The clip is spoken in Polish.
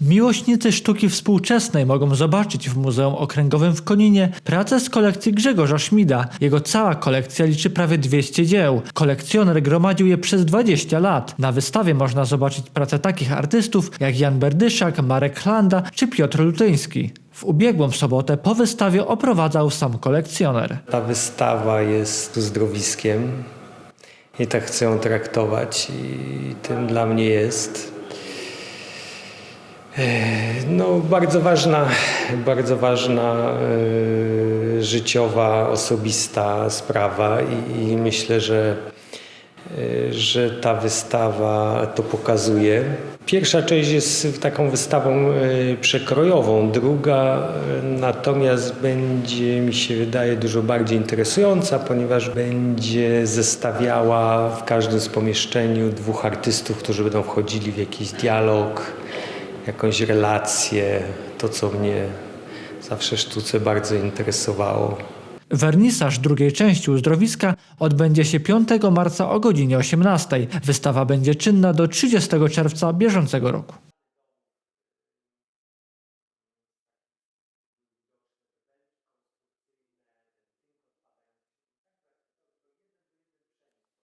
Miłośnicy sztuki współczesnej mogą zobaczyć w Muzeum Okręgowym w Koninie pracę z kolekcji Grzegorza Szmida. Jego cała kolekcja liczy prawie 200 dzieł. Kolekcjoner gromadził je przez 20 lat. Na wystawie można zobaczyć pracę takich artystów jak Jan Berdyszak, Marek Chlanda czy Piotr Lutyński. W ubiegłą sobotę po wystawie oprowadzał sam kolekcjoner. Ta wystawa jest uzdrowiskiem i tak chcę ją traktować i tym dla mnie jest. Ech, No, bardzo ważna, bardzo ważna e, życiowa, osobista sprawa i, i myślę, że, e, że ta wystawa to pokazuje. Pierwsza część jest taką wystawą e, przekrojową, druga e, natomiast będzie, mi się wydaje, dużo bardziej interesująca, ponieważ będzie zestawiała w każdym z pomieszczeniu dwóch artystów, którzy będą wchodzili w jakiś dialog, jakąś relację, to co mnie zawsze sztuce bardzo interesowało. Wernisaż drugiej części uzdrowiska odbędzie się 5 marca o godzinie 18. Wystawa będzie czynna do 30 czerwca bieżącego roku.